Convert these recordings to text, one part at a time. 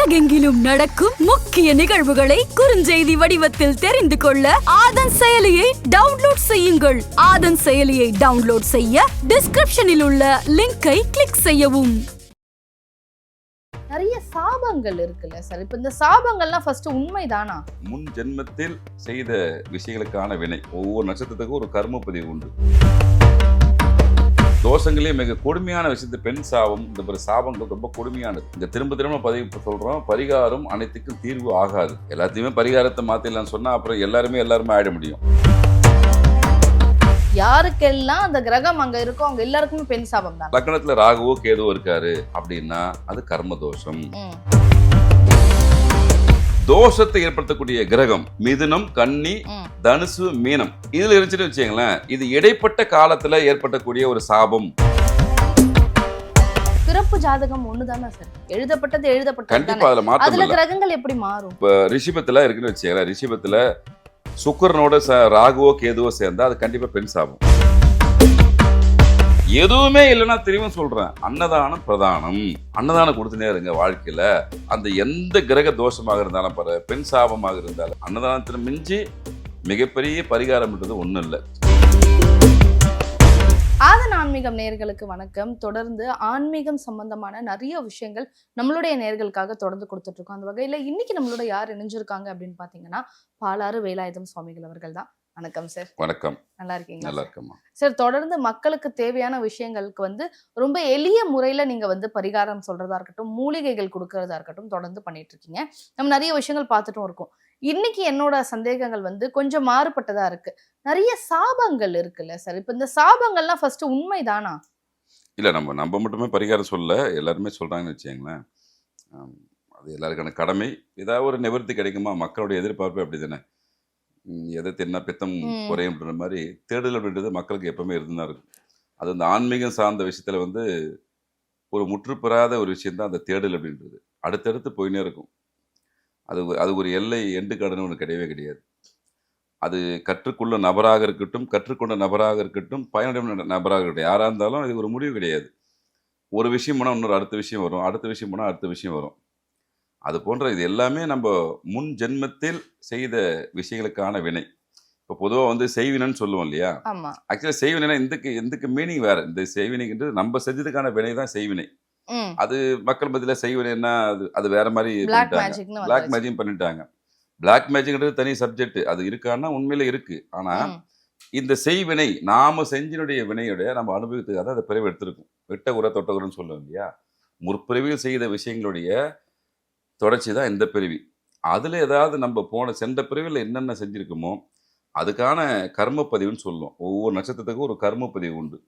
உலகெங்கிலும் நடக்கும் முக்கிய நிகழ்வுகளை குறுஞ்செய்தி வடிவத்தில் தெரிந்து கொள்ள ஆதன் செயலியை டவுன்லோட் செய்யுங்கள். ஆதன் செயலியை டவுன்லோட் செய்ய டிஸ்கிரிப்ஷனில் உள்ள லிங்கை கிளிக் செய்யவும். நிறைய சாபங்கள் இருக்குல்ல சார் இப்ப இந்த சாபங்கள்லாம் ஃபர்ஸ்ட் உண்மைதானா? முன் ஜென்மத்தில் செய்த விஷயங்களுக்கான வினை. ஒவ்வொரு நட்சத்திரத்துக்கும் ஒரு கர்ம பதிவு உண்டு. தோஷங்களே மிக கொடுமையான விஷயத்து பெண் சாபம் இந்த மாதிரி சாபங்கள் ரொம்ப கொடுமையானது. இந்த திரும்ப திரும்ப பதிவு சொல்றோம். பரிகாரம் அனைத்துக்கும் தீர்வு ஆகாது. எல்லாத்தையுமே பரிகாரத்தை மாத்திடலாம்னு சொன்னா அப்புறம் எல்லாருமே எல்லாருமே ஆயிட முடியும். யாருக்கெல்லாம் அந்த கிரகம் அங்க இருக்கோ அவங்க எல்லாருக்குமே பெண் சாபம் தான். லக்கணத்துல ராகுவோ கேதுவோ இருக்காரு அப்படின்னா அது கர்ம தோஷம். தோஷத்தை ஏற்படுத்தக்கூடிய கிரகம் மிதுனம் கன்னி தனுசு மீனம். இதுல இருந்துச்சுன்னு வச்சுங்களேன் இது இடைப்பட்ட காலத்துல ஏற்பட்டக்கூடிய ஒரு சாபம். பிறப்பு ஜாதகம் ஒண்ணுதானே சார் எழுதப்பட்டது எழுதப்பட்டது கண்டிப்பா அதுல மாற்றம் அதுல கிரகங்கள் எப்படி மாறும்? இப்ப ரிஷிபத்துல இருக்குன்னு வச்சுங்களேன் ரிஷிபத்துல சுக்கரனோட ச- ராகுவோ கேதுவோ சேர்ந்தா அது கண்டிப்பா பெண் சாபம். எதுவுமே இல்லைன்னா திரும்ப சொல்றேன் அன்னதானம் பிரதானம். அன்னதானம் கொடுத்துனே இருங்க வாழ்க்கையில. அந்த எந்த கிரக தோஷமாக இருந்தாலும் பாரு பெண் சாபமாக இருந்தாலும் அன்னதானத்துல மிஞ்சி மிகப்பெரிய பரிகாரம்ன்றது ஒண்ணும் இல்லை ஆதன் ஆன்மீகம் நேர்களுக்கு வணக்கம். தொடர்ந்து ஆன்மீகம் சம்பந்தமான நிறைய விஷயங்கள் நம்மளுடைய நேர்களுக்காக தொடர்ந்து கொடுத்துட்டு இருக்கோம் அந்த வகையில இன்னைக்கு நம்மளோட யார் இணைஞ்சிருக்காங்க அப்படின்னு பாத்தீங்கன்னா பாலாறு வேலாயுதம் சுவாமிகள் அவர்கள் தான். வணக்கம் சார் வணக்கம். நல்லா இருக்கீங்களா நல்லா சார்? இருக்கம்மா சார் தொடர்ந்து மக்களுக்கு தேவையான விஷயங்களுக்கு வந்து ரொம்ப எளிய முறையில நீங்க வந்து பரிகாரம் சொல்றதா இருக்கட்டும் மூலிகைகள் கொடுக்கறதா இருக்கட்டும் தொடர்ந்து பண்ணிட்டு இருக்கீங்க நம்ம நிறைய விஷயங்கள் பார்த்துட்டும் இருக்கோம். இன்னைக்கு என்னோட சந்தேகங்கள் வந்து கொஞ்சம் மாறுபட்டதா இருக்கு. நிறைய சாபங்கள் இருக்குல்ல சார் இப்ப இந்த சாபங்கள்லாம் ஃபர்ஸ்ட் உண்மைதானா? இல்லை நம்ம நம்ம மட்டுமே பரிகாரம் சொல்ல எல்லாருமே சொல்கிறாங்கன்னு வச்சுங்களேன் ஆம், அது எல்லாருக்கான கடமை. ஏதாவது ஒரு நிவர்த்தி கிடைக்குமா? மக்களுடைய எதிர்பார்ப்பு அப்படி தானே எதை தின்னா பித்தம். குறையும்ன்ற மாதிரி தேடல் அப்படின்றது மக்களுக்கு எப்பவுமே இருந்துதான் இருக்கும். அது அந்த ஆன்மீகம் சார்ந்த விஷயத்தில் வந்து ஒரு முற்றுப்பெறாத ஒரு விஷயம்தான் அந்த தேடல் அப்படின்றது. அடுத்தடுத்து போயினே இருக்கும். அது அது ஒரு எல்லை எண்டு கடன்னு ஒன்று கிடையவே கிடையாது. அது கற்றுக்கொள்ள நபராக இருக்கட்டும் கற்றுக்கொண்ட நபராக இருக்கட்டும் பயனடைந்த நபராக இருக்கட்டும் யாராக இருந்தாலும் இது ஒரு முடிவு கிடையாது. ஒரு விஷயம் போனால் இன்னொரு அடுத்த விஷயம் வரும் அடுத்த விஷயம் போனால் அடுத்த விஷயம் வரும். அது போன்ற இது எல்லாமே நம்ம முன் ஜென்மத்தில் செய்த விஷயங்களுக்கான வினை. இப்போ பொதுவாக வந்து செய்வினைன்னு சொல்லுவோம் இல்லையா? ஆக்சுவலாக செய்வினைனா இதுக்கு இதுக்கு மீனிங் வேற. இந்த செய்வினைன்றது நம்ம செஞ்சதுக்கான வினை தான் செய்வினை. அது மக்கள் மத்தியில் செய்வினைன்னா அது அது வேற மாதிரி பிளாக் பண்ணிட்டாங்க. பிளாக் மேஜிக் பண்ணிட்டாங்க. பிளாக் மேஜிக்ன்றது தனி சப்ஜெக்ட் அது இருக்கான்னா உண்மையில இருக்கு. ஆனா இந்த செய்வினை நாம செஞ்சினுடைய வினையுடைய நம்ம அனுபவத்துக்காக தான் அதை பிறவி எடுத்திருக்கும். வெட்ட உர தொட்ட உரன்னு சொல்லுவோம் இல்லையா? முற்பிறவியில் செய்த விஷயங்களுடைய தொடர்ச்சி தான் இந்த பிறவி. அதுல ஏதாவது நம்ம போன சென்ற பிறவியில் என்னென்ன செஞ்சிருக்கோமோ அதுக்கான கர்ம பதிவுன்னு சொல்லுவோம். ஒவ்வொரு நட்சத்திரத்துக்கும் ஒரு கர்ம பதிவு உண்டு.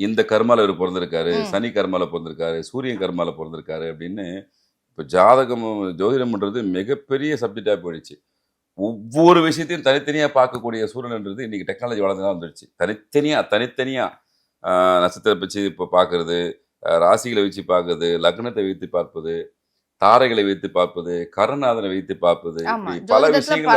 இந்த கர்மால இவர் பிறந்திருக்காரு. சனி கர்மால பிறந்திருக்காரு சூரியன் கர்மால பிறந்திருக்காரு அப்படின்னு இப்போ ஜாதகம் ஜோதிடம்ன்றது மிகப்பெரிய சப்ஜெக்டாக போயிடுச்சு ஒவ்வொரு விஷயத்தையும் தனித்தனியாக பார்க்கக்கூடிய சூழல்ன்றது இன்னைக்கு டெக்னாலஜி வளர்ந்துதான் வந்துடுச்சு தனித்தனியாக தனித்தனியாக நட்சத்திர வச்சு இப்போ பார்க்கறது ராசிகளை வச்சு பார்க்கறது லக்னத்தை வைத்து பார்ப்பது தாரைகளை வைத்து பார்ப்பது கருநாதனை வைத்து பார்ப்பது பல விஷயங்களை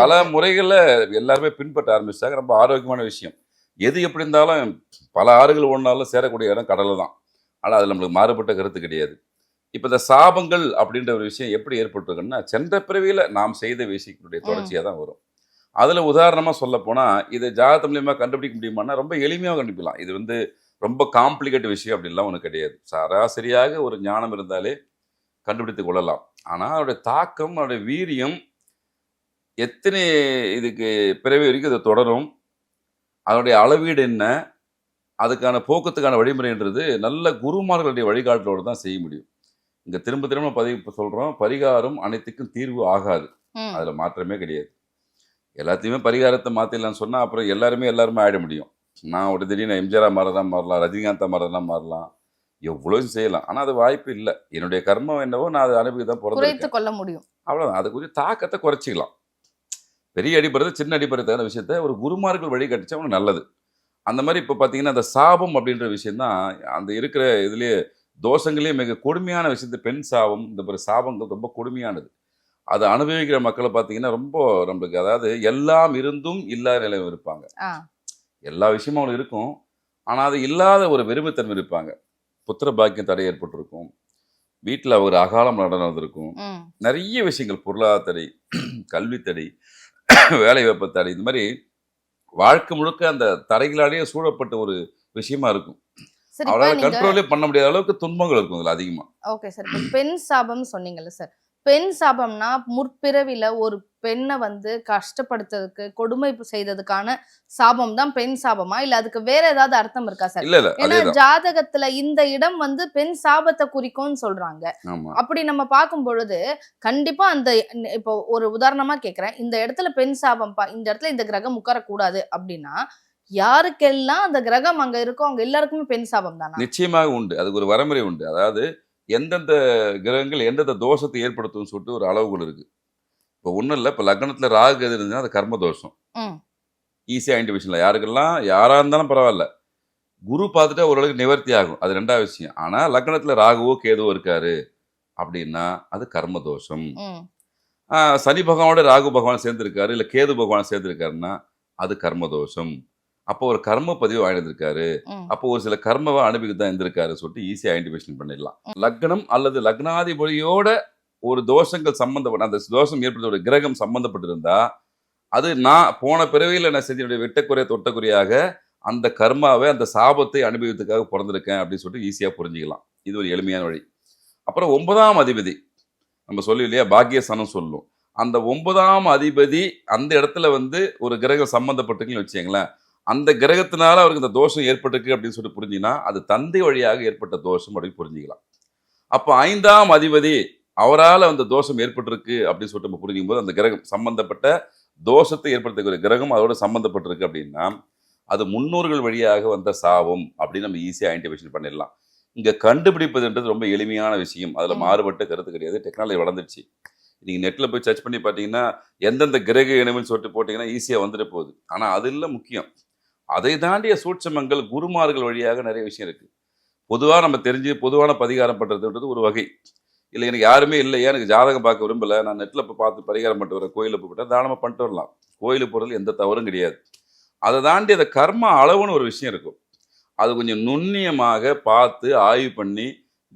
பல. முறைகளில் எல்லாருமே பின்பற்ற ஆரம்பிச்சாங்க ரொம்ப ஆரோக்கியமான விஷயம் எது எப்படி இருந்தாலும் பல ஆறுகள் ஒன்றாலும் சேரக்கூடிய இடம் கடலை தான் ஆனால் அதில் நம்மளுக்கு மாறுபட்ட கருத்து கிடையாது. இப்போ இந்த சாபங்கள் அப்படின்ற ஒரு விஷயம் எப்படி ஏற்பட்டிருக்குன்னா சென்ற பிறவியில் நாம் செய்த விஷயங்களுடைய தொடர்ச்சியாக தான் வரும். அதில் உதாரணமாக சொல்ல போனால் இதை ஜாதகம் மூலியமா கண்டுபிடிக்க முடியுமான்னா ரொம்ப எளிமையாக கண்டுபிடிக்கலாம். இது வந்து ரொம்ப காம்ப்ளிகேட் விஷயம் அப்படின்லாம் ஒன்றும் கிடையாது. சராசரியாக ஒரு ஞானம் இருந்தாலே கண்டுபிடித்து கொள்ளலாம். ஆனால் அதோடைய தாக்கம் அதோடைய வீரியம் எத்தனை இதுக்கு பிறவி வரைக்கும் இது தொடரும்? அதனுடைய அளவீடு என்ன? அதுக்கான போக்கத்துக்கான வழிமுறைன்றது நல்ல குருமார்களுடைய வழிகாட்டலோடு தான் செய்ய முடியும். இங்கே திரும்ப திரும்ப பதிவு சொல்கிறோம் பரிகாரம் அனைத்துக்கும் தீர்வு ஆகாது. அதில் மாற்றமே கிடையாது. எல்லாத்தையுமே பரிகாரத்தை மாற்றிடலாம்னு சொன்னால் அப்புறம் எல்லாருமே எல்லாருமே ஆயிட முடியும். நான் ஒரு திடீர்னு எம்ஜிஆரா மாறதான் மாறலாம் ரஜினிகாந்தா மாறதான் மாறலாம். எவ்வளோ செய்யலாம். ஆனால் அது வாய்ப்பு இல்லை. என்னுடைய கர்மம் என்னவோ நான் அதை அனுப்பி தான் குறைத்து கொள்ள முடியும். அவ்வளோதான் அதுக்குரிய தாக்கத்தை குறைச்சிக்கலாம். பெரிய அடிப்படுறது சின்ன அடிப்படுறதுக்கான விஷயத்த ஒரு குருமார்கள் வழி கட்டிச்சா அவனுக்கு நல்லது. அந்த மாதிரி இப்போ பார்த்தீங்கன்னா அந்த சாபம் அப்படின்ற விஷயம் தான் அந்த இருக்கிற இதுலேயே தோஷங்களே மிக கொடுமையான விஷயத்து பெண் சாபம் இந்த மாதிரி சாபங்கள் ரொம்ப கொடுமையானது. அதை அனுபவிக்கிற மக்களை பார்த்தீங்கன்னா ரொம்ப நம்மளுக்கு அதாவது எல்லாம் இருந்தும் இல்லாத நிலையம் இருப்பாங்க. எல்லா விஷயமும் அவங்களுக்கு இருக்கும். ஆனால் அது இல்லாத ஒரு வெறுமைத்தன்மை இருப்பாங்க. புத்திர பாக்கியம் தடை ஏற்பட்டிருக்கும். வீட்டில் ஒரு அகாலம் நடந்திருக்கும். நிறைய விஷயங்கள் பொருளாதார தடை கல்வி தடை வேலை வாய்ப்பு தடை இந்த மாதிரி வாழ்க்கை முழுக்க அந்த தடைகளாலேயே சூழப்பட்ட ஒரு விஷயமா இருக்கும். அவரால் கண்ட்ரோலே பண்ண முடியாத அளவுக்கு துன்பங்கள் இருக்கும் இதுல அதிகமா. Okay sir. பெண் சாபம் சொன்னீங்கல்ல சார். பெண் சாபம்னா முற்பிறவில ஒரு பெண்ணை வந்து கஷ்டப்படுத்துறதுக்கு கொடுமை செய்ததுக்கான சாபம் தான் பெண் சாபமா? இல்ல அதுக்கு வேற ஏதாவது அர்த்தம் இருக்கா சார்? ஏன்னா ஜாதகத்துல இந்த இடம் வந்து பெண் சாபத்தை குறிக்கும்னு சொல்றாங்க. அப்படி நம்ம பார்க்கும் பொழுது கண்டிப்பா அந்த இப்போ ஒரு உதாரணமா கேக்குறேன். இந்த இடத்துல பெண் சாபம் பா இந்த இடத்துல இந்த கிரகம் உட்காரக்கூடாது அப்படின்னா யாருக்கெல்லாம் அந்த கிரகம் அங்க இருக்கோ அவங்க எல்லாருக்குமே பெண் சாபம் தானா? நிச்சயமாக உண்டு. அதுக்கு ஒரு வரைமுறை உண்டு. அதாவது எந்தெந்த கிரகங்கள் எந்தெந்த தோஷத்தை ஏற்படுத்தும்னு சொல்லிட்டு ஒரு அளவுகள் இருக்கு. இப்போ ஒன்றும் இல்லை இப்போ லக்னத்தில் ராகு எது இருந்துச்சுன்னா அது கர்ம தோஷம். ஈஸியாக ஐடென்டிஃபிகேஷன் யாருக்கெல்லாம் யாராக இருந்தாலும் பரவாயில்ல. குரு பார்த்துட்டா ஓரளவுக்கு நிவர்த்தி ஆகும். அது ரெண்டாவது விஷயம். ஆனால் லக்னத்தில் ராகுவோ கேதுவோ இருக்காரு அப்படின்னா அது கர்ம தோஷம். சனி பகவானோட ராகு பகவான் சேர்ந்திருக்காரு இல்லை கேது பகவான் சேர்ந்திருக்காருன்னா அது கர்ம தோஷம். அப்போ ஒரு கர்ம பதிவு வாழ்ந்திருக்காரு ம். அப்போ ஒரு சில கர்மவை அனுபவித்து தான் இருந்திருக்காரு சொல்லிட்டு ஈஸியாக ஐடென்டிஃபிகேஷன் பண்ணிடலாம். லக்னம் அல்லது லக்னாதிபதியோட ஒரு தோஷங்கள் சம்பந்தப்பட்ட அந்த தோஷம் ஏற்படுத்த கிரகம் சம்பந்தப்பட்டிருந்தா அது நான் போன பிறவியில் நான் செஞ்ச வெட்டக்குறைய தொட்டக்குறையாக அந்த கர்மாவை அந்த சாபத்தை அனுபவித்துக்காக பிறந்திருக்கேன் அப்படின்னு சொல்லிட்டு ஈஸியாக புரிஞ்சுக்கலாம். இது ஒரு எளிமையான வழி. அப்புறம் ஒன்பதாம் அதிபதி நம்ம சொல்லி இல்லையா பாக்கியஸ்தானம் சொல்லும். அந்த ஒன்பதாம் அதிபதி அந்த இடத்துல வந்து ஒரு கிரகம் சம்பந்தப்பட்டிருக்குன்னு வச்சுங்களேன் அந்த கிரகத்தினால அவருக்கு இந்த தோஷம் ஏற்பட்டிருக்கு அப்படின்னு சொல்லிட்டு புரிஞ்சிங்கன்னா அது தந்தை வழியாக ஏற்பட்ட தோஷம் அப்படின்னு புரிஞ்சுக்கலாம். அப்போ ஐந்தாம் அதிபதி அவரால் அந்த தோஷம் ஏற்பட்டிருக்கு அப்படின்னு சொல்லிட்டு நம்ம புரிஞ்சுக்கும் போது அந்த கிரகம் சம்பந்தப்பட்ட தோஷத்தை ஏற்படுத்தக்கூடிய கிரகம் அதோட சம்பந்தப்பட்டிருக்கு அப்படின்னா அது முன்னோர்கள் வழியாக வந்த சாபம் அப்படின்னு நம்ம ஈஸியாக ஐடென்டிஃபிகேஷன் பண்ணிடலாம். இங்கே கண்டுபிடிப்பதுன்றது ரொம்ப எளிமையான விஷயம். அதில். மாறுபட்ட கருத்து கிடையாது. டெக்னாலஜி வளர்ந்துருச்சு நீங்கள் நெட்டில் போய் சர்ச் பண்ணி பார்த்தீங்கன்னா எந்தெந்த கிரக இனம்னு சொல்லிட்டு போட்டிங்கன்னா ஈஸியாக வந்துட்டு போகுது. ஆனால் அது இல்லை முக்கியம். அதை தாண்டிய சூட்சமங்கள் குருமார்கள் வழியாக நிறைய விஷயம் இருக்குது பொதுவாக நம்ம தெரிஞ்சு பொதுவான பரிகாரம் பண்ணுறதுன்றது ஒரு வகை. இல்லை எனக்கு யாருமே இல்லையா? எனக்கு ஜாதகம் பார்க்க விரும்பலை. நான் நெட்டில் இப்போ பார்த்து பரிகாரம் பண்ணிட்டு வரேன். கோயிலில் போய்விட்டு போட்டால் தானமாக பண்ணிட்டு வரலாம். கோயிலுக்கு போகிறது எந்த தவறும் கிடையாது. அதை தாண்டி அந்த கர்ம அளவுன்னு ஒரு விஷயம் இருக்கும். அது கொஞ்சம் நுண்ணியமாக பார்த்து ஆய்வு பண்ணி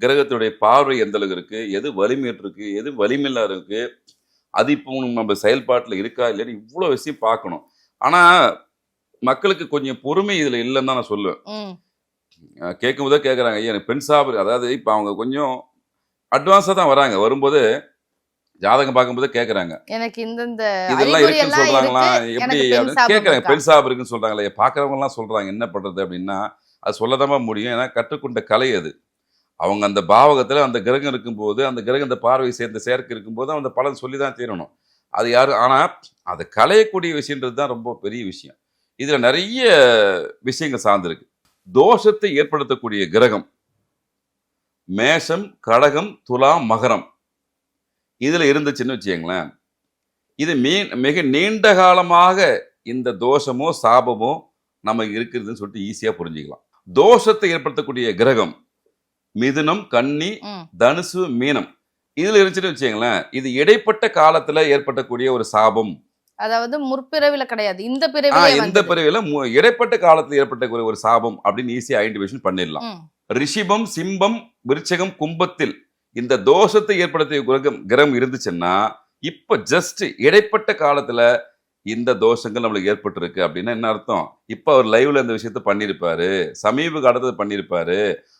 கிரகத்தினுடைய பார்வை எந்த அளவுக்கு இருக்குது எது வலிமையிட்டு இருக்குது எது வலிமையில்லா இருக்குது அது இப்போ நம்ம செயல்பாட்டில் இருக்கா? இல்லைன்னு இவ்வளோ விஷயம் பார்க்கணும். ஆனால் மக்களுக்கு கொஞ்சம் பொறுமை இதில் இல்லைன்னு தான் நான் சொல்லுவேன். கேட்கும் போதே கேட்குறாங்க ஐயா எனக்கு பெண் சாப்பிடு அதாவது இப்போ அவங்க கொஞ்சம் அட்வான்ஸாக தான் வராங்க. வரும்போது ஜாதகம் பார்க்கும்போதே கேட்குறாங்க எனக்கு இந்தந்த இதெல்லாம் இருக்குன்னு சொல்றாங்களா? எப்படி அப்படின்னு கேட்குறாங்க இருக்கா? பெண் சாப் இருக்குன்னு சொல்றாங்களே. பார்க்குறவங்க எல்லாம் சொல்றாங்க என்ன பண்றது? அப்படின்னா அது சொல்லதாமா முடியும். ஏன்னா கற்றுக்கொண்ட கலை அது. அவங்க அந்த பாவகத்துல அந்த கிரகம் இருக்கும்போது அந்த கிரகம் அந்த பார்வை சேர்ந்த சேர்க்கை இருக்கும்போது அந்த பலன் சொல்லி தான் தீரணும். அது யாரும் ஆனா அதை களையக்கூடிய விஷயன்றது தான் ரொம்ப பெரிய விஷயம். இதுல நிறைய விஷயங்கள் சார்ந்திருக்கு. தோஷத்தை ஏற்படுத்தக்கூடிய கிரகம் மேஷம் கடகம் துலாம் மகரம். இதுல இருந்துச்சுன்னு வச்சுக்கங்களேன். இது மீ மிக நீண்ட காலமாக இந்த தோஷமோ சாபமோ நமக்கு இருக்குதுன்னு சொல்லிட்டு ஈஸியா புரிஞ்சுக்கலாம். தோஷத்தை ஏற்படுத்தக்கூடிய கிரகம் மிதுனம் கன்னி தனுசு மீனம். இதுல இருந்துச்சுன்னு வச்சுக்கங்களேன். இது இடைப்பட்ட காலத்துல ஏற்பட்டக்கூடிய ஒரு சாபம் அதாவது முற்பிறவில கிடையாது. இந்த பிறவிலே இந்த. பிறவில இடைப்பட்ட காலத்துல ஏற்பட்ட ஒரு சாபம் அப்படின்னு ஈஸியா ஐடென்டிஃபிகேஷன் பண்ணிடலாம். ரிஷிபம் சிம்பம் விருச்சகம் கும்பத்தில் இந்த தோஷத்தை ஏற்படுத்திய கிரகம் கிரகம் இருந்துச்சுன்னா இப்ப ஜஸ்ட் இடைப்பட்ட காலத்துல இந்த தோஷங்கள் நம்மளுக்கு ஏற்பட்டிருக்கு அப்படின்னா என்ன அர்த்தம்? இப்ப அவர் லைவ்ல இந்த விஷயத்த பண்ணியிருப்பாரு சமீப காலத்துல பண்ணியிருப்பாரு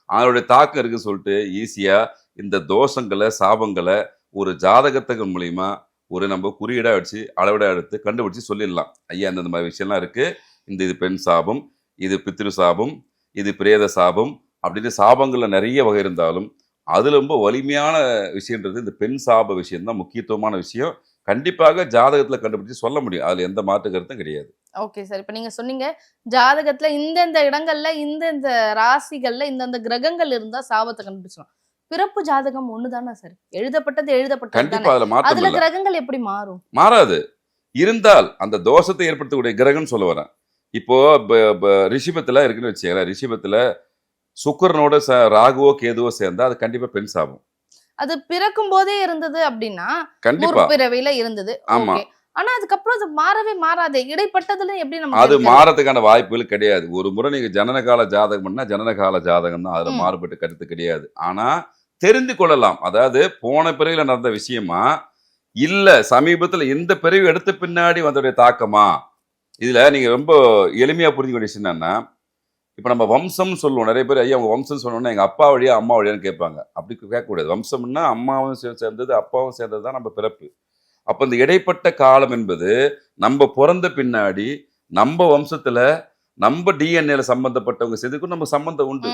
அவருடைய தாக்கம் இருக்குன்னு சொல்லிட்டு ஈஸியா இந்த தோஷங்களை சாபங்களை ஒரு ஜாதகத்தகன் மூலியமா ஒரு நம்ம குறியீடாக வச்சு அளவிடா எடுத்து கண்டுபிடிச்சி சொல்லிடலாம். ஐயா இந்த மாதிரி விஷயம்லாம் இருக்குது இந்த இது பெண் சாபம் இது பித்ரு சாபம் இது பிரேத சாபம் அப்படின்னு சாபங்களில் நிறைய வகை இருந்தாலும் அதில் ரொம்ப வலிமையான விஷயன்றது இந்த பெண் சாப விஷயம் தான் முக்கியத்துவமான விஷயம். கண்டிப்பாக ஜாதகத்துல கண்டுபிடிச்சு சொல்ல முடியும். அதுல எந்த மாற்று கருத்தும் கிடையாது. Okay sir. இப்போ நீங்க சொன்னீங்க ஜாதகத்துல இந்தந்த இடங்கள்ல இந்தந்த ராசிகள்ல இந்தந்த கிரகங்கள் இருந்தா சாபத்தை கண்டுபிடிச்சலாம் பிறப்பு ஜாதகம் ஒண்ணுதானே சார் எழுதப்பட்டது எழுதப்பட்டது கண்டிப்பா அதுல மாற்றம் அதுல இல்லை. கிரகங்கள் எப்படி மாறும்? மாறாது. இருந்தால் அந்த தோஷத்தை ஏற்படுத்தக்கூடிய கிரகம்னு சொல்ல வரேன். இப்போ ரிஷிபத்துல இருக்குன்னு வச்சுக்கல ரிஷிபத்துல சுக்கரனோட ராகுவோ கேதுவோ சேர்ந்தா அது கண்டிப்பா பெண் சாபம். அது பிறக்கும் போதே இருந்தது அப்படின்னா கண்டிப்பா. முற்பிறவில இருந்தது. ஆமா. ஆனா அதுக்கப்புறம் அது மாறவே மாறாதே. இடைப்பட்டதுல எப்படி நம்ம அது மாறதுக்கான வாய்ப்புகள் கிடையாது. ஒரு முறை நீங்க ஜனனகால ஜாதகம் பண்ணா ஜனனகால ஜாதகம் தான் அதுல. மாறுபட்ட கருத்து கிடையாது. ஆனா தெரிந்து கொள்ளலாம். அதாவது போன பிறகுல நடந்த விஷயமா? இல்ல சமீபத்துல இந்த பிறகு எடுத்த பின்னாடி வந்தோடைய தாக்கமா? இதுல நீங்க ரொம்ப எளிமையா புரிஞ்சு வேண்டிய விஷயம் என்னன்னா இப்ப நம்ம வம்சம்னு சொல்லுவோம். நிறைய பேர் ஐயா உங்க வம்சம் சொன்னோன்னா எங்க அப்பா வழியா அம்மா வழியான்னு கேட்பாங்க. அப்படி கேட்கக்கூடாது. வம்சம்னா அம்மாவும் சேர்ந்தது அப்பாவும் சேர்ந்தது தான் நம்ம பிறப்பு. அப்ப இந்த இடைப்பட்ட காலம் என்பது நம்ம பிறந்த பின்னாடி நம்ம வம்சத்துல நம்ம டிஎன்ஏல சம்பந்தப்பட்டவங்க செய்திக்கும் நம்ம சம்பந்தம் உண்டு.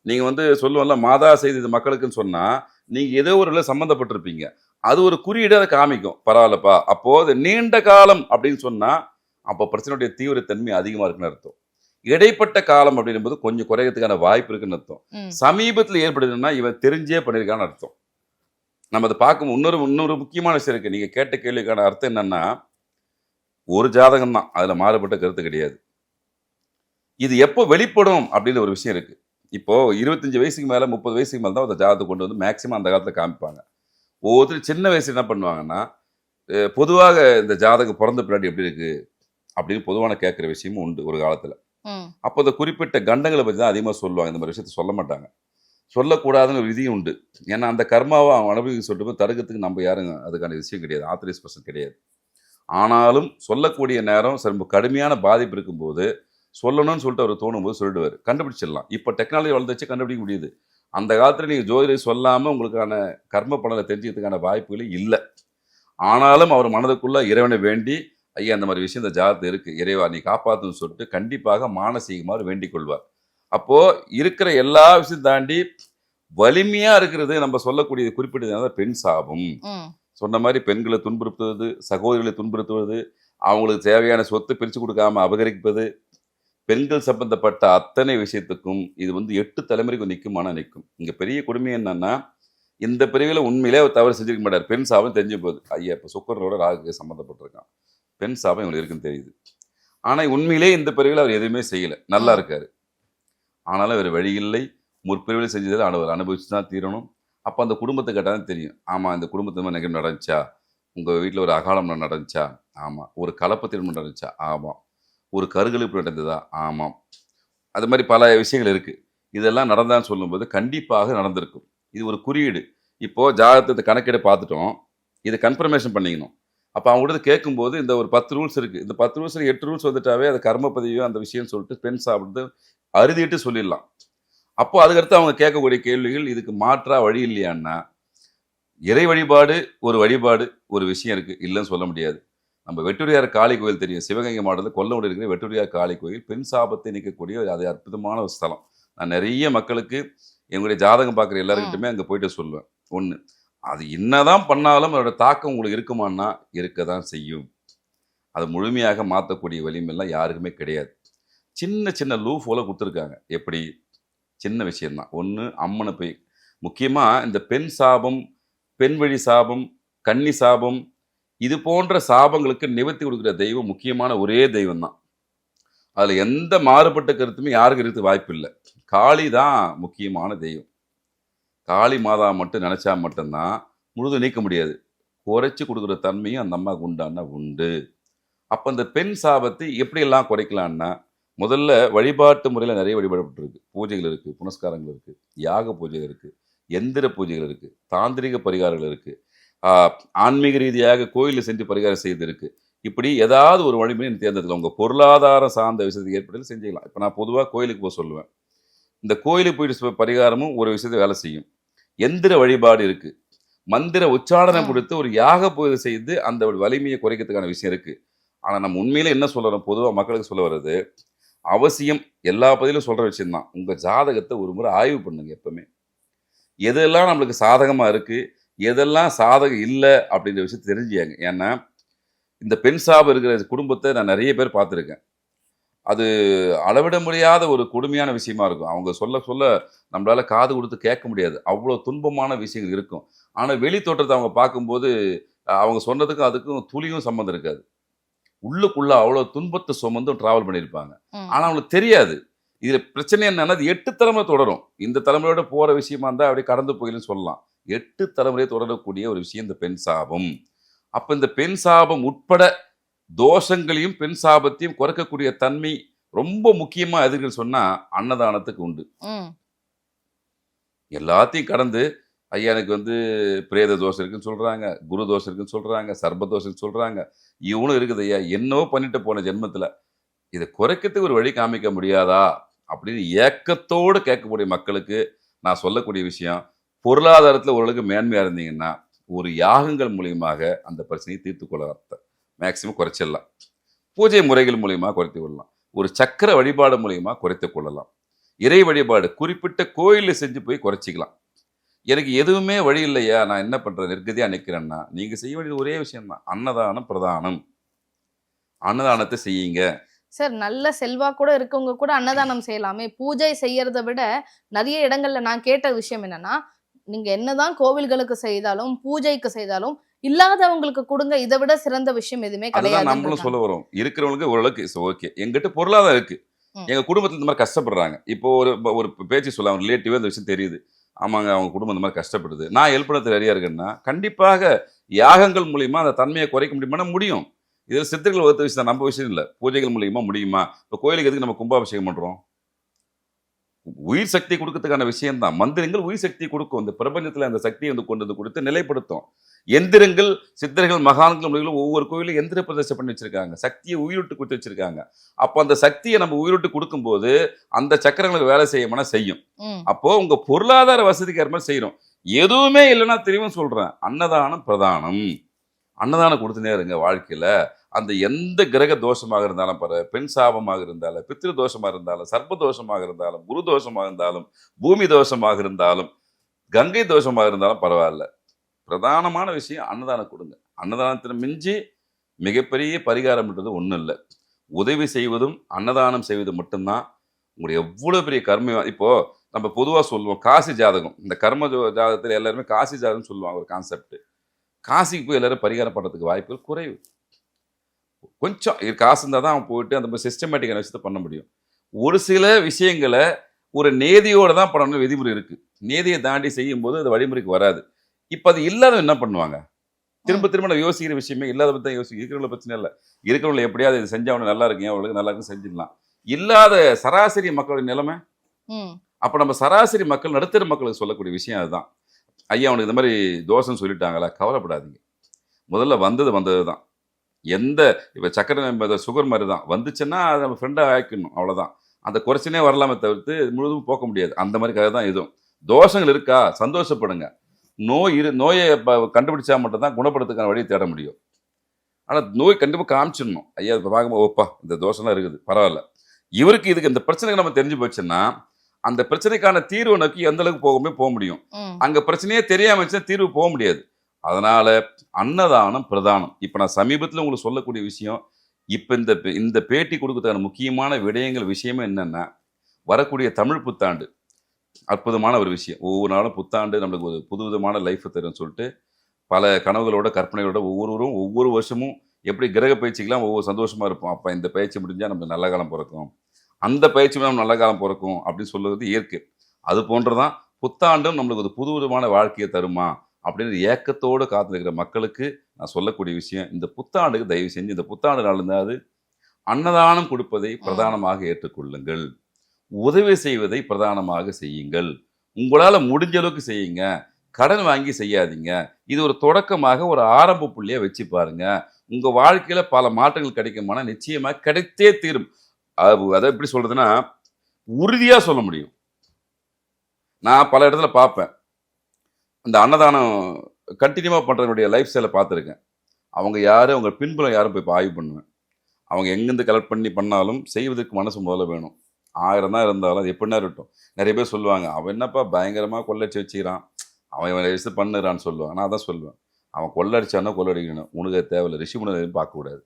ம், ம். நீங்க வந்து சொல்லுவோம்ல மாதா செய்தி இது மக்களுக்குன்னு சொன்னா நீங்க ஏதோ ஒரு இதுல சம்பந்தப்பட்டிருப்பீங்க அது ஒரு குறியீடு அதை காமிக்கும். பரவாயில்லப்பா. அப்போ அது நீண்ட காலம் அப்படின்னு சொன்னா அப்போ பிரச்சனையுடைய தீவிரத்தன்மை அதிகமா இருக்குன்னு அர்த்தம். இடைப்பட்ட காலம் அப்படிங்கும்போது கொஞ்சம் குறையறதுக்கான வாய்ப்பு இருக்குன்னு அர்த்தம். சமீபத்தில் ஏற்படுதுன்னா இவன் தெரிஞ்சே பண்ணியிருக்கான்னு அர்த்தம். நம்ம அதை பார்க்கும் இன்னொரு இன்னொரு முக்கியமான விஷயம் இருக்கு. நீங்க கேட்ட கேள்விக்கான அர்த்தம் என்னன்னா ஒரு ஜாதகம் தான் அதுல மாறுபட்ட கருத்து கிடையாது. இது எப்போ வெளிப்படும் அப்படின்னு ஒரு விஷயம் இருக்கு. இப்போ இருபத்தஞ்சு வயசுக்கு மேல முப்பது வயசுக்கு மேல தான் அந்த ஜாதகத்தை கொண்டு வந்து மேக்சிமம் அந்த காலத்துல காமிப்பாங்க. ஒவ்வொருத்தரும் சின்ன வயசுல என்ன பண்ணுவாங்கன்னா பொதுவாக இந்த ஜாதகம் பிறந்த பின்னாடி எப்படி இருக்கு அப்படின்னு பொதுவான கேட்குற விஷயமும் உண்டு ஒரு காலத்துல. அப்போ அந்த குறிப்பிட்ட கண்டங்களை பற்றி தான் அதிகமாக சொல்லுவாங்க. இந்த மாதிரி விஷயத்த சொல்ல மாட்டாங்க. சொல்லக்கூடாதுன்னு ஒரு விதியும் உண்டு. ஏன்னா அந்த கர்மாவை அவன் அனுபவிக்க சொல்லிட்டு தடுக்கிறதுக்கு நம்ம யாரும் அதுக்கான விஷயம் கிடையாது. ஆத்தரைஸ் பர்சன் கிடையாது. ஆனாலும் சொல்லக்கூடிய நேரம் ரொம்ப கடுமையான பாதிப்பு இருக்கும்போது சொல்லணும்னு சொல்லிட்டு அவர் தோணும்போது சொல்லிடுவார். கண்டுபிடிச்சிடலாம். இப்போ டெக்னாலஜி வளர்ந்துச்சு கண்டுபிடிக்க முடியுது. அந்த காலத்தில் நீங்கள் ஜோதிடர் சொல்லாமல் உங்களுக்கான கர்ம பலனை தெரிஞ்சுக்கிறதுக்கான வாய்ப்புகளே இல்லை. ஆனாலும் அவர் மனதுக்குள்ள இறைவனை வேண்டி ஐயா அந்த மாதிரி விஷயம் இந்த ஜாதகத்தில் இருக்கு. இறைவா நீ காப்பாத்துன்னு சொல்லிட்டு கண்டிப்பாக மானசீகமாக வேண்டிக் கொள்வார். அப்போ இருக்கிற எல்லா விஷயத்தையும் தாண்டி வலிமையா இருக்கிறது நம்ம சொல்லக்கூடியது குறிப்பிட்டது பெண் சாபம். சொன்ன மாதிரி பெண்களை துன்புறுத்துவது சகோதரிகளை துன்புறுத்துவது அவங்களுக்கு தேவையான சொத்து பிரித்து கொடுக்காம அபகரிப்பது பெண்கள் சம்பந்தப்பட்ட அத்தனை விஷயத்துக்கும் இது வந்து எட்டு தலைமுறைக்கு நிற்குமான நிற்கும். இங்க பெரிய கொடுமை என்னன்னா இந்த பிரிவில் உண்மையிலே அவர் தவறு செஞ்சிருக்க மாட்டார். பெண் சாபம் தெரிஞ்சு போகுது. ஐயா இப்போ சுக்கரனோட ராகுக்கு சம்மந்தப்பட்டிருக்கான் பெண் சாபம் இவங்களுக்கு இருக்குன்னு தெரியுது. ஆனா உண்மையிலே இந்த பிரிவில் அவர் எதுவுமே செய்யல. நல்லா இருக்காரு. ஆனாலும் வேறு வழி இல்லை. முற்பிரிவில் செஞ்சதை அவர் அனுபவிச்சு தான் தீரணும். அப்போ அந்த குடும்பத்தை கேட்டால் தெரியும். ஆமாம் இந்த குடும்பத்து மாதிரி நிகழ்வு நடந்துச்சா? உங்கள் வீட்டில் ஒரு அகாலம் நடந்துச்சா? ஆமாம் ஒரு கலப்பு திருமணம் நடந்துச்சா? ஆமாம் ஒரு கருகலிப்பு நடந்ததா? ஆமாம். அது மாதிரி பல விஷயங்கள் இருக்குது இதெல்லாம் நடந்தான்னு சொல்லும்போது கண்டிப்பாக நடந்திருக்கும். இது ஒரு குறியீடு. இப்போது ஜாதகத்தை கணக்கெடு பார்த்துட்டோம். இதை கன்ஃபர்மேஷன் பண்ணிக்கணும். அப்போ அவங்கள்ட்ட கேட்கும்போது இந்த ஒரு பத்து ரூல்ஸ் இருக்குது இந்த பத்து ரூல்ஸில் எட்டு ரூல்ஸ் வந்துட்டாவே அது கர்ம பதிவு அந்த விஷயம் சொல்லிட்டு பெண் சாப்பிட்டு அறுதிட்டு சொல்லிடலாம். அப்போ அதுக்கடுத்து அவங்க கேட்கக்கூடிய கேள்விகள் இதுக்கு மாற்றா வழி இல்லையான்னா இறை வழிபாடு ஒரு வழிபாடு ஒரு விஷயம் இருக்குது இல்லைன்னு சொல்ல முடியாது. நம்ம வெட்டுரியார் காளி கோயில் தெரியும். சிவகங்கை மாவட்டத்தில் கொல்லமுடி இருக்கிற வெட்டுரியார் காளி கோயில் பெண் சாபத்தை நிற்கக்கூடிய ஒரு அது அற்புதமான ஒரு ஸ்தலம். நான் நிறைய மக்களுக்கு எங்களுடைய ஜாதகம் பார்க்குற எல்லாருக்கிட்டுமே அங்கே போயிட்டு சொல்லுவேன் ஒன்று அது என்னதான் பண்ணாலும் அதோட தாக்கம் உங்களுக்கு இருக்குமான்னா இருக்க தான் செய்யும். அதை முழுமையாக மாற்றக்கூடிய வலிமையெல்லாம் யாருக்குமே கிடையாது. சின்ன சின்ன லூ ஃபோல கொடுத்துருக்காங்க. எப்படி? சின்ன விஷயம்தான். ஒன்று அம்மனை போய் முக்கியமாக இந்த பெண் சாபம் பெண் வழி சாபம் கன்னி சாபம் இது போன்ற சாபங்களுக்கு நிவர்த்தி கொடுக்குற தெய்வம் முக்கியமான ஒரே தெய்வம் தான் அதில் எந்த மாறுபட்ட கருத்துமே யாருக்கு இருக்கிறது வாய்ப்பு இல்லை காளி தான் முக்கியமான தெய்வம். காளி மாதா மட்டும் நினச்சா மட்டும்தான் முழுதும் நீக்க முடியாது. குறைச்சி கொடுக்குற தன்மையும் அந்த அம்மாவுக்கு உண்டான உண்டு. அப்போ இந்த பெண் சாபத்தை எப்படியெல்லாம் குறைக்கலான்னா முதல்ல வழிபாட்டு முறையில் நிறைய வழிபடப்பட்டிருக்கு. பூஜைகள் இருக்குது புனஸ்காரங்கள் இருக்குது யாக பூஜைகள் இருக்குது எந்திர பூஜைகள் இருக்குது தாந்திரிக பரிகாரங்கள் இருக்குது ஆன்மீக ரீதியாக கோயிலில் சென்று பரிகாரம் செய்து இருக்குது இப்படி ஏதாவது ஒரு வழிமுறை நீ தேர்ந்தெடுக்கலாம். உங்கள் பொருளாதாரம் சார்ந்த விஷயத்துக்கு ஏற்படுத்தி செஞ்சுக்கலாம். இப்போ நான் பொதுவாக கோயிலுக்கு போக சொல்லுவேன். இந்த கோயிலுக்கு போயிட்டு பரிகாரமும் ஒரு விஷயத்தை வேலை செய்யும். எந்திர வழிபாடு இருக்குது மந்திர உச்சாரணம் ம். கொடுத்து ஒரு யாக பூஜை செய்து அந்த வலிமையை குறைக்கிறதுக்கான விஷயம் இருக்குது ஆனால் நம்ம உண்மையில என்ன சொல்கிறோம் பொதுவாக மக்களுக்கு சொல்ல வர்றது அவசியம் எல்லா பதிலும் சொல்கிற விஷயம்தான். உங்கள் ஜாதகத்தை ஒரு முறை ஆய்வு பண்ணுங்க எப்பவுமே. எதெல்லாம் நம்மளுக்கு சாதகமாக இருக்குது எதெல்லாம் சாதகம் இல்லை அப்படின்ற விஷயம் தெரிஞ்சுங்க ஏன்னா இந்த பெண் சாபம் இருக்கிற குடும்பத்தை நான் நிறைய பேர் பார்த்துருக்கேன். அது அளவிட முடியாத ஒரு கொடுமையான விஷயமா இருக்கும். அவங்க சொல்ல சொல்ல நம்மளால காது கொடுத்து கேட்க முடியாது. அவ்வளோ துன்பமான விஷயங்கள் இருக்கும். ஆனால் வெளி தோற்றத்தை அவங்க பார்க்கும்போது அவங்க சொன்னதுக்கும் அதுக்கும் துளியும் சம்மந்தம் இருக்காது. உள்ளுக்குள்ள அவ்வளோ துன்பத்தை சுமந்தும் டிராவல் பண்ணியிருப்பாங்க. ஆனால் அவங்களுக்கு தெரியாது. இதுல பிரச்சனை என்னன்னா அது எட்டு தலைமுறை தொடரும். இந்த தலைமுறையோட போற விஷயமா இருந்தா அப்படியே கடந்து போயிலும் சொல்லலாம். எட்டு தலைமுறை தொடரக்கூடிய ஒரு விஷயம் இந்த பெண் சாபம். அப்ப இந்த பெண் சாபம் உட்பட தோஷங்களையும் பெண் சாபத்தையும் குறைக்கக்கூடிய தன்மை ரொம்ப முக்கியமா எதுக்குன்னு சொன்னா அன்னதானத்துக்கு உண்டு. எல்லாத்தையும் கடந்து ஐயா எனக்கு வந்து பிரேத தோஷம் இருக்குன்னு சொல்றாங்க குரு தோஷம் இருக்குன்னு சொல்றாங்க சர்ப தோஷம் சொல்றாங்க. இவனும் இருக்குது ஐயா என்னவோ பண்ணிட்டு போன ஜென்மத்துல. இதை குறைக்கிறதுக்கு ஒரு வழி காமிக்க முடியாதா? அப்படின்னு ஏக்கத்தோடு கேட்கக்கூடிய மக்களுக்கு நான் சொல்லக்கூடிய விஷயம் பொருளாதாரத்தில் ஓரளவுக்கு மேன்மையாக இருந்தீங்கன்னா ஒரு யாகங்கள் மூலியமாக அந்த பிரச்சனையை தீர்த்து கொள்ளலாம் மேக்சிமம் குறைச்சிடலாம். பூஜை முறைகள் மூலியமாக குறைத்து கொள்ளலாம். ஒரு சக்கர வழிபாடு மூலியமாக குறைத்து கொள்ளலாம். இறை வழிபாடு குறிப்பிட்ட கோயிலில் செஞ்சு போய் குறைச்சிக்கலாம். எனக்கு எதுவுமே வழி இல்லையா? நான் என்ன பண்ணுறேன் நிர்கதியாக நிற்கிறேன்னா நீங்கள் செய்ய வேண்டியது ஒரே விஷயம்தான். அன்னதானம் பிரதானம். அன்னதானத்தை செய்யுங்க. சார் நல்ல செல்வா கூட இருக்கவங்க கூட அன்னதானம் செய்யலாமே. பூஜை செய்யறதை விட நிறைய இடங்கள்ல நான் கேட்ட விஷயம் என்னன்னா நீங்க என்னதான் கோவில்களுக்கு செய்தாலும் பூஜைக்கு செய்தாலும் இல்லாதவங்களுக்கு கொடுங்க இதை விட சிறந்த விஷயம் எதுவுமே அதுதான் நம்மளும் கிடையாது சொல்ல வரோம். இருக்கிறவங்களுக்கு ஓரளவுக்கு ஓகே. எங்கிட்ட பொருளாதாரம் இருக்கு. எங்க குடும்பத்துல இந்த மாதிரி கஷ்டப்படுறாங்க. இப்போ ஒரு ஒரு பேச்சு சொல்ல அவங்க ரிலேட்டிவ் இந்த விஷயம் தெரியுது. ஆமாங்க அவங்க குடும்பம் இந்த மாதிரி கஷ்டப்படுது. நான் ஹெல்ப் ரெடியா இருக்கேன்னா கண்டிப்பாக யாகங்கள் மூலியமா அந்த தன்மையை குறைக்க முடியுமானா முடியும்? இதில் சித்தர்கள் வகுத்த விஷயம் நம்ம விஷயம் இல்லை. பூஜைகள் மூலியமா முடியுமா? இப்போ கோயிலுக்கு எதுக்கு நம்ம கும்பாபிஷேகம் பண்றோம்? உயிர் சக்தி கொடுக்கறதுக்கான விஷயம் தான் மந்திரங்கள் உயிர் சக்தி கொடுக்கும். இந்த பிரபஞ்சத்துல அந்த சக்தியை வந்து கொண்டு வந்து கொடுத்து நிலைப்படுத்தும். எந்திரங்கள் சித்தர்கள் மகான்கள் முறைகளும் ஒவ்வொரு கோயிலும் எந்திர பிரதேசம் பண்ணி வச்சிருக்காங்க. சக்தியை உயிரோட்டு கொடுத்து வச்சிருக்காங்க. அப்போ அந்த சக்தியை நம்ம உயிரோட்டு கொடுக்கும்போது அந்த சக்கரங்களுக்கு வேலை செய்யணும்னா செய்யும். அப்போ உங்க பொருளாதார வசதிக்கு ஏற்ற மாதிரி செய்யறோம் எதுவுமே இல்லைன்னா திரும்ப சொல்றேன். அன்னதானம் பிரதானம். அன்னதானம் கொடுத்துனே இருங்க வாழ்க்கையில. அந்த எந்த கிரக தோஷமாக இருந்தாலும் பாரு பெண் சாபமாக இருந்தாலும் பித்திரு தோஷமாக இருந்தாலும் சர்ப்ப தோஷமாக இருந்தாலும் குரு தோஷமாக இருந்தாலும் பூமி தோஷமாக இருந்தாலும் கங்கை தோஷமாக இருந்தாலும் பரவாயில்ல. பிரதானமான விஷயம் அன்னதானம் கொடுங்க. அன்னதானத்தில் மிஞ்சி மிகப்பெரிய பரிகாரம்ன்றது ஒன்றும் இல்லை. உதவி செய்வதும் அன்னதானம் செய்வதும் மட்டும்தான். உங்களுடைய எவ்வளோ பெரிய கர்ம இப்போ நம்ம பொதுவாக சொல்லுவோம் காசி ஜாதகம். இந்த கர்ம ஜோ- ஜாதகத்தில் எல்லாருமே காசி ஜாதகம் சொல்லுவாங்க ஒரு கான்செப்ட் காசிக்கு போய் எல்லாரும் பரிகாரம் பண்ணுறதுக்கு வாய்ப்புகள் குறைவு. கொஞ்சம் காசு இருந்தால் தான் அவன் போயிட்டு அந்த மாதிரி சிஸ்டமேட்டிக்கான விஷயத்தை பண்ண முடியும். ஒரு சில விஷயங்களை ஒரு நேதியோட தான் பண்ணணும் விதிமுறை இருக்கு. நேதியை தாண்டி செய்யும்போது அது வழிமுறைக்கு வராது. இப்போ அது இல்லாதவன் என்ன பண்ணுவாங்க? திரும்ப திரும்ப நான் யோசிக்கிற விஷயமே இல்லாத பற்றி தான் யோசிக்க இருக்கிறவங்கள பிரச்சனை இல்லை. இருக்கிறவங்கள எப்படியாவது இது செஞ்சா அவனுக்கு நல்லா இருக்குங்க அவளுக்கு நல்லா இருக்குன்னு செஞ்சிடலாம். இல்லாத சராசரி மக்களுடைய நிலைமை? அப்போ நம்ம சராசரி மக்கள் நடுத்தர மக்களுக்கு சொல்லக்கூடிய விஷயம் அதுதான். ஐயா அவனுக்கு இந்த மாதிரி தோஷம் சொல்லிட்டாங்களா? கவலைப்படாதீங்க. முதல்ல வந்தது வந்தது தான் எந்த இப்போ சக்கரை சுகர் மாதிரி தான் வந்துச்சுன்னா அதை நம்ம ஃப்ரெண்டாக ஆக்கிடணும் அவ்வளோதான் அந்த குறைச்சினே வரலாமே தவிர்த்து முழுதும் போக்க முடியாது. அந்த மாதிரி கதை தான் இதுவும். தோஷங்கள் இருக்கா? சந்தோஷப்படுங்க. நோய் இரு நோயை கண்டுபிடிச்சா மட்டும்தான் குணப்படுத்துக்கான வழியை தேட முடியும். ஆனால் நோய் கண்டிப்பாக காமிச்சிடணும். ஐயா இப்போ பார்க்கும்போது ஓப்பா இந்த தோஷம்லாம் இருக்குது. பரவாயில்ல. இவருக்கு இதுக்கு இந்த பிரச்சனைக்கு நம்ம தெரிஞ்சு போச்சுன்னா அந்த பிரச்சனைக்கான தீர்வை நோக்கி எந்த அளவுக்கு போகவே போக முடியும். அங்க பிரச்சனையே தெரியாம இருந்துச்சுன்னா தீர்வு போக முடியாது. அதனால் அன்னதானம் பிரதானம். இப்போ நான் சமீபத்தில் உங்களுக்கு சொல்லக்கூடிய விஷயம் இப்போ இந்த பே- இந்த பேட்டி கொடுக்கறதுக்கான முக்கியமான விடயங்கள் விஷயமே என்னென்னா வரக்கூடிய தமிழ் புத்தாண்டு அற்புதமான ஒரு விஷயம். ஒவ்வொரு நாளும் புத்தாண்டு நம்மளுக்கு ஒரு புதுவிதமான லைஃப் தரும்னு சொல்லிட்டு பல கனவுகளோட கற்பனைகளோட ஒவ்வொருவரும் ஒவ்வொரு வருஷமும் எப்படி கிரக பயிற்சிக்கெல்லாம் ஒவ்வொரு சந்தோஷமாக இருப்போம். அப்போ இந்த பயிற்சி முடிஞ்சால் நம்ம நல்ல காலம் பிறக்கும். அந்த பயிற்சி நம்ம நல்ல காலம் பிறக்கும் அப்படின்னு சொல்லுவது இயற்கை. அது போன்றதான் புத்தாண்டும் நம்மளுக்கு ஒரு புதுவிதமான வாழ்க்கையை தருமா? அப்படின்னு ஏக்கத்தோடு காத்திருக்கிற மக்களுக்கு நான் சொல்லக்கூடிய விஷயம் இந்த புத்தாண்டுக்கு தயவு செஞ்சு இந்த புத்தாண்டு நாள் இருந்தாது அன்னதானம் கொடுப்பதை பிரதானமாக ஏற்றுக்கொள்ளுங்கள். உதவி செய்வதை பிரதானமாக செய்யுங்கள். உங்களால முடிஞ்ச அளவுக்கு செய்யுங்க. கடன் வாங்கி செய்யாதீங்க. இது ஒரு தொடக்கமாக ஒரு ஆரம்ப புள்ளியை வச்சு பாருங்க. உங்க வாழ்க்கையில பல மாற்றங்கள் கிடைக்குமானா நிச்சயமா கிடைத்தே தீரும். அது- அதை எப்படி சொல்றதுன்னா உறுதியா சொல்ல முடியும். நான் பல இடத்துல பார்ப்பேன். இந்த அன்னதானம் கண்டினியூவாக பண்ணுறவனுடைய லைஃப் ஸ்டைலை பார்த்துருக்கேன். அவங்க யார் அவங்க பின்புலம் யாரும் போய் ஆய்வு பண்ணுவேன். அவங்க எங்கேருந்து கலெக்ட் பண்ணி பண்ணாலும் செய்வதற்கு மனசு முதல்ல வேணும். ஆயிரம் தான் இருந்தாலும் அது எப்படின்னா இருக்கட்டும். நிறைய பேர் சொல்லுவாங்க அவன் என்னப்பா பயங்கரமாக கொள்ளடிச்சு வச்சுக்கிறான். அவன் இவன் இது பண்ணுறான்னு சொல்லுவான். நான் அதான் சொல்லுவேன். அவன் கொள்ளடிச்சானா கொள்ளடிக்கணும். உனக்கு அது தேவையில்ல. ரிஷி முனை பார்க்கக்கூடாது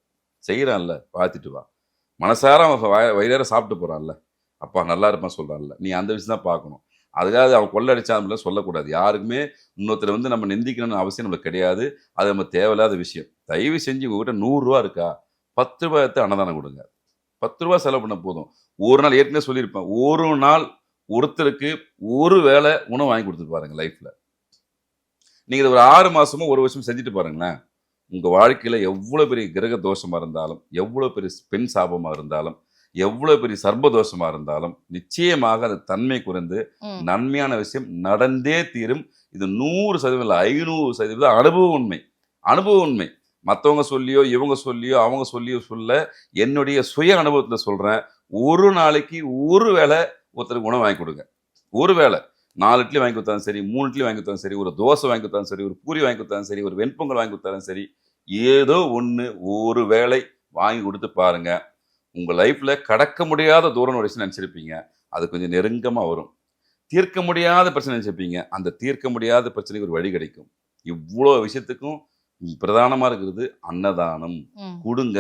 செய்கிறான்ல பார்த்துட்டு வா. மனசார அவன் வயிறார சாப்பிட்டு போகிறான்ல அப்பா நல்லா இருப்பான் சொல்கிறான்ல நீ அந்த விஷயம் தான் பார்க்கணும். அதுக்காக அவன் கொள்ளடிச்சான் சொல்லக்கூடாது. யாருக்குமே இன்னொருத்தர் வந்து நம்ம நிந்திக்கணும்னு அவசியம் நம்மளுக்கு கிடையாது. அது நம்ம தேவையில்லாத விஷயம். தயவு செஞ்சு உங்ககிட்ட நூறுரூவா இருக்கா? பத்து ரூபாய் எடுத்து அன்னதானம் கொடுங்க. பத்து ரூபா செலவு பண்ண போதும். ஒரு நாள் ஏற்கனவே சொல்லியிருப்பேன். ஒரு நாள் ஒருத்தருக்கு ஒரு வேளை உணவு வாங்கி கொடுத்துட்டு பாருங்க லைஃப்ல நீங்கள் இதை ஒரு ஆறு மாதமும் ஒரு வருஷம் செஞ்சுட்டு பாருங்களேன். உங்கள் வாழ்க்கையில் எவ்வளோ பெரிய கிரக தோஷமாக இருந்தாலும் எவ்வளோ பெரிய பெண் சாபமாக இருந்தாலும் எவ்வளவு பெரிய சர்ப்ப தோஷமா இருந்தாலும் நிச்சயமாக அது தன்மை குறைந்து. நன்மையான விஷயம் நடந்தே தீரும். இது நூறு சதவீதம் இல்லை ஐநூறு சதவீதம் அனுபவ உண்மை. அனுபவ உண்மை. மற்றவங்க சொல்லியோ இவங்க சொல்லியோ அவங்க சொல்லியோ சொல்ல என்னுடைய சுய அனுபவத்தில் சொல்கிறேன் ஒரு நாளைக்கு ஒரு வேளை ஒருத்தருக்கு உணவு வாங்கி கொடுங்க. ஒரு வேளை. நாலு இட்லி வாங்கி கொடுத்தாலும் சரி மூணு இட்லி வாங்கி கொடுத்தாலும் சரி ஒரு தோசை வாங்கி கொடுத்தாலும் சரி ஒரு பூரி வாங்கி கொடுத்தாலும் சரி ஒரு வெண்பொங்கல் வாங்கி கொடுத்தாலும் சரி ஏதோ ஒன்று ஒரு வேளை வாங்கி கொடுத்து பாருங்க. உங்கள் லைஃப்பில் கடக்க முடியாத தூரம் ஒரு விஷயம் நினச்சிருப்பீங்க. அது கொஞ்சம் நெருங்கமாக வரும். தீர்க்க முடியாத பிரச்சனை நினச்சிருப்பீங்க. அந்த தீர்க்க முடியாத பிரச்சனைக்கு ஒரு வழி கிடைக்கும். இவ்வளோ விஷயத்துக்கும் பிரதானமாக இருக்கிறது அன்னதானம். கொடுங்க.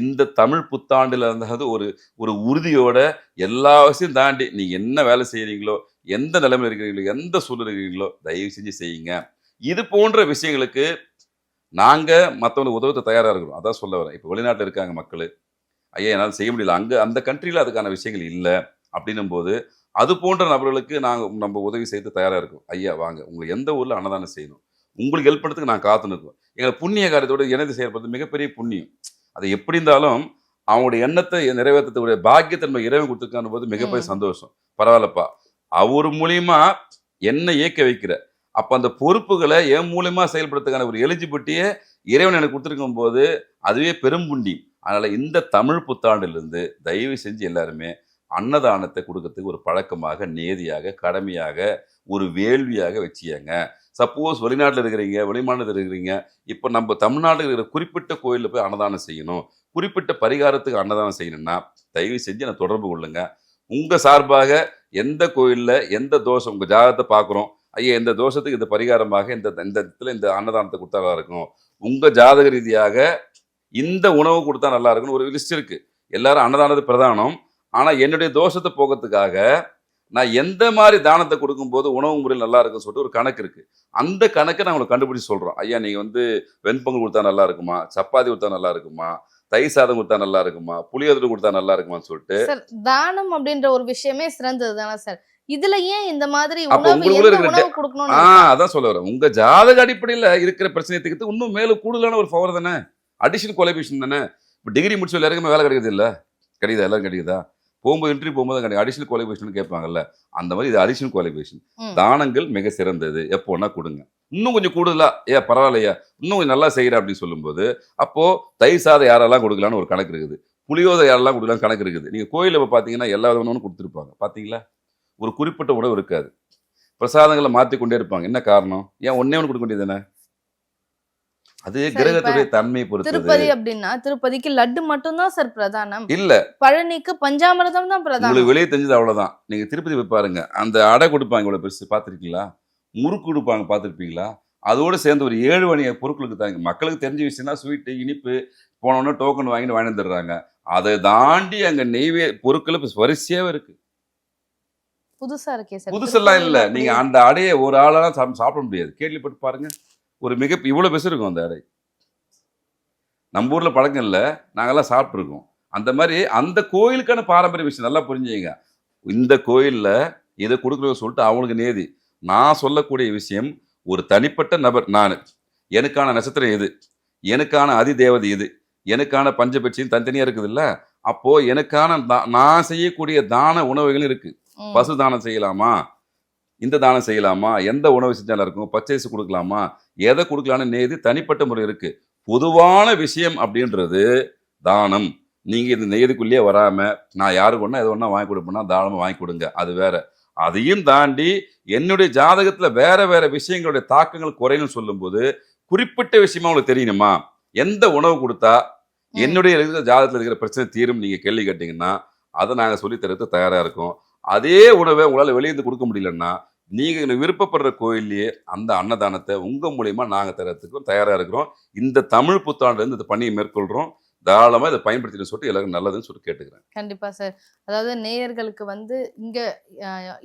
இந்த தமிழ் புத்தாண்டுல இருந்தாவது ஒரு ஒரு உறுதியோட எல்லா விஷயம் தாண்டி நீங்க என்ன வேலை செய்யறீங்களோ எந்த நிலைமையில இருக்கிறீங்களோ எந்த சூழ்நிலை இருக்கிறீங்களோ தயவு செஞ்சு செய்யுங்க. இது போன்ற விஷயங்களுக்கு நாங்க மற்றவங்களுக்கு உதவ தயாரா இருக்கிறோம் அதான் சொல்ல வரேன். இப்போ வெளிநாட்டில் இருக்காங்க மக்கள். ஐயா என்னால் செய்ய முடியல. அங்க அந்த கண்ட்ரியில் அதுக்கான விஷயங்கள் இல்லை. அப்படின்னும் போது அது போன்ற நபர்களுக்கு நாங்கள் நம்ம உதவி செய்து தயாராக இருக்கோம். ஐயா வாங்க. உங்களுக்கு எந்த ஊரில் அன்னதானம் செய்யணும்? உங்களுக்கு ஹெல்ப் பண்ணுறதுக்கு நான் காத்து நிற்கும் எங்கள் புண்ணிய காரியத்தோட இணைந்து செயல்படுறது மிகப்பெரிய புண்ணியம். அது எப்படி இருந்தாலும் அவங்களுடைய எண்ணத்தை நிறைவேற்றக்கூடிய பாக்கியத்தை நம்ம இறைவன் கொடுத்துருக்கான போது மிகப்பெரிய. சந்தோஷம். பரவாயில்லப்பா. அவர் மூலியமா என்ன இயக்க வைக்கிற அப்ப அந்த பொறுப்புகளை என் மூலியமா செயல்படுறதுக்கான ஒரு எலிஜிபிலிட்டியை இறைவன் எனக்கு கொடுத்துருக்கும் போது அதுவே பெரும் புண்ணியம். அதனால் இந்த தமிழ் புத்தாண்டிலிருந்து தயவு செஞ்சு எல்லாருமே அன்னதானத்தை கொடுக்கறதுக்கு ஒரு பழக்கமாக நேதியாக கடமையாக ஒரு வேள்வியாக வச்சுக்கங்க. சப்போஸ் வெளிநாட்டில் இருக்கிறீங்க வெளிமாநிலத்தில் இருக்கிறீங்க. இப்போ நம்ம தமிழ்நாட்டில் இருக்கிற குறிப்பிட்ட கோயிலில் போய் அன்னதானம் செய்யணும். குறிப்பிட்ட பரிகாரத்துக்கு அன்னதானம் செய்யணும்னா தயவு செஞ்சு நான் தொடர்பு கொள்ளுங்க. உங்கள் சார்பாக எந்த கோயிலில் எந்த தோஷம் உங்கள் ஜாதகத்தை பார்க்குறோம். ஐயா இந்த தோஷத்துக்கு இந்த பரிகாரமாக இந்த இந்த இடத்துல இந்த அன்னதானத்தை கொடுத்தா இருக்கும். உங்கள் ஜாதக ரீதியாக இந்த உணவு கொடுத்தா நல்லா இருக்கும்னு ஒரு லிஸ்ட் இருக்கு. எல்லாரும் அன்னதானது பிரதானம். ஆனா என்னுடைய தோஷத்தை போகிறதுக்காக நான் எந்த மாதிரி தானத்தை கொடுக்கும்போது உணவு முறையில் நல்லா இருக்குன்னு சொல்லிட்டு ஒரு கணக்கு இருக்கு. அந்த கணக்கை நான் உங்களுக்கு கண்டுபிடிச்சு சொல்றோம். ஐயா நீங்க வந்து வெண்பொங்கல் கொடுத்தா நல்லா இருக்குமா? சப்பாத்தி கொடுத்தா நல்லா இருக்குமா? தயிர் சாதம் கொடுத்தா நல்லா இருக்குமா? புளியோதரை கொடுத்தா நல்லா இருக்குமான்னு சொல்லிட்டு சார் தானம் அப்படின்ற ஒரு விஷயமே சிறந்தது தானே சார்? இதுல ஏன் இந்த மாதிரி அதான் சொல்ல வரேன். உங்க ஜாதக அடிப்படையில இருக்கிற பிரச்சனையை தீர்த்து இன்னும் மேலும் கூடுதலான ஒரு பவர் தானே? அடிஷனல் குவாலிஃபிகேஷன் தானே? இப்போ டிகிரி முடிச்ச எல்லாருக்குமே வேலை கிடைக்குது இல்ல? கிடைக்குதா? எல்லாரும் கிடைக்குதா? போகும்போது இன்டர்வியூ போகும்போது கிடையாது அடிஷனல் குவாலிஃபிகேஷன் கேட்பாங்கல்ல? அந்த மாதிரி இது அடிஷனல் குவாலிஃபிகேஷன். தானங்கள் மிக சிறந்தது. எப்போன்னா கொடுங்க. இன்னும் கொஞ்சம் கூடுதலா ஏ பரவாயில்லையா இன்னும் கொஞ்சம் நல்லா செய்யற அப்படின்னு சொல்லும்போது அப்போ தயிர் சாதம் யாரெல்லாம் கொடுக்கலான்னு ஒரு கணக்கு இருக்குது. புளியோதரை யாரெல்லாம் கொடுக்கலாம் கணக்கு இருக்குது. நீங்க கோயிலில் பார்த்தீங்கன்னா எல்லா விதமான கொடுத்துருப்பாங்க. பாத்தீங்களா ஒரு குறிப்பிட்ட உணவு இருக்காது. பிரசாதங்களை மாற்றி கொண்டே இருப்பாங்க. என்ன காரணம்? ஏன் ஒன்னே ஒன்று கொடுக்க வேண்டியது தானே? அது கிரகத்துடைய தன்மையை பொறுத்தது. திருப்பதி அப்படின்னா திருப்பதிக்கு லட்டு மட்டும்தான் சார் பிரதானம். இல்ல. பழனிக்கு பஞ்சாமிர்தம் தான் பிரதானம். உங்களுக்கு வெளியே தெரிஞ்சது அவ்வளவுதான். நீங்க திருப்பதி போய் பாருங்க. அந்த அடை கொடுப்பாங்க இவ்வளவு பெருசு. பார்த்திருக்கீங்களா? முறுக்கு கொடுப்பாங்க பார்த்திருப்பீங்களா? அதோட சேர்ந்து ஒரு ஏழு வணிக பொருட்களுக்கு தாங்க மக்களுக்கு தெரிஞ்ச விஷயம்னா ஸ்வீட்டு இனிப்பு போனோன்னு டோக்கன் வாங்கிட்டு வாங்கி வந்துடுறாங்க. அதை தாண்டி அங்க நெய்வே பொருட்கள் இப்ப வரிசையாவே இருக்கு. புதுசா இருக்கே சார். புதுசெல்லாம் இல்ல. நீங்க அந்த அடையை ஒரு ஆளால சாப்பிட சாப்பிட முடியாது. கேள்விப்பட்டு பாருங்க. ஒரு மிக இவ்வளவு பெருசு இருக்கும் அந்த அடை நம்ம ஊர்ல பழக்கம் இல்ல நாங்கெல்லாம் சாப்பிட்டுருக்கோம். அந்த மாதிரி அந்த கோயிலுக்கான பாரம்பரிய விஷயம் நல்லா புரிஞ்சுங்க இந்த கோயில்ல இதை கொடுக்குறத சொல்லிட்டு அவங்களுக்கு நேதி நான் சொல்லக்கூடிய விஷயம் ஒரு தனிப்பட்ட நபர் நான் எனக்கான நட்சத்திரம் எது? எனக்கான அதிதேவதை எது? எனக்கான பஞ்சபட்சியும் தனித்தனியா இருக்குது இல்ல? அப்போ எனக்கான நான் செய்யக்கூடிய தான உணவுகள் இருக்கு. ம். பசு தானம் செய்யலாமா? இந்த தானம் செய்யலாமா? எந்த உணவு செஞ்சா நல்லா இருக்கும் பச்சரிசி கொடுக்கலாமா? எதை கொடுக்கலான்னு நேதி தனிப்பட்ட முறை இருக்கு. பொதுவான விஷயம் அப்படின்றது தானம். நீங்க இந்த நேதிக்குள்ளேயே வராம நான் யாருக்கு ஒண்ணா எது ஒண்ணா வாங்கி கொடுப்பேன்னா தாராளமா வாங்கி கொடுங்க. அது வேற. அதையும் தாண்டி என்னுடைய ஜாதகத்துல வேற வேற விஷயங்களுடைய தாக்கங்கள் குறையும்னு சொல்லும்போது குறிப்பிட்ட விஷயமா உங்களுக்கு தெரியணுமா? எந்த உணவு கொடுத்தா. என்னுடைய இருக்கிற ஜாதகத்துல இருக்கிற பிரச்சனை தீரும் நீங்க கேள்வி கேட்டீங்கன்னா அதை நாங்க சொல்லி தரதுக்கு தயாரா இருக்கோம். அதே உணவை உங்களால வெளியே இருந்து கொடுக்க முடியலன்னா நீங்க எனக்கு விருப்பப்படுற கோயில்லயே அந்த அன்னதானத்தை உங்க மூலியமா நாங்க தரத்துக்கும் தயாரா இருக்கிறோம். இந்த தமிழ் புத்தாண்டுல இருந்து இந்த பணியை மேற்கொள்றோம். தாராளமா இதை பயன்படுத்திட்டு சொல்லிட்டு எல்லாரும் நல்லதுன்னு சொல்லிட்டு கேட்டுக்கிறேன். கண்டிப்பா சார். அதாவது நேயர்களுக்கு வந்து இங்க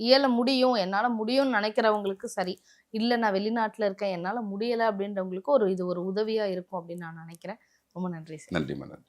இயல முடியும் என்னால முடியும்னு நினைக்கிறவங்களுக்கு சரி இல்ல நான் வெளிநாட்டுல இருக்கேன் என்னால முடியல அப்படின்றவங்களுக்கு ஒரு இது ஒரு உதவியா இருக்கும் அப்படின்னு நான் நினைக்கிறேன். ரொம்ப நன்றி சார். நன்றி. மேடம்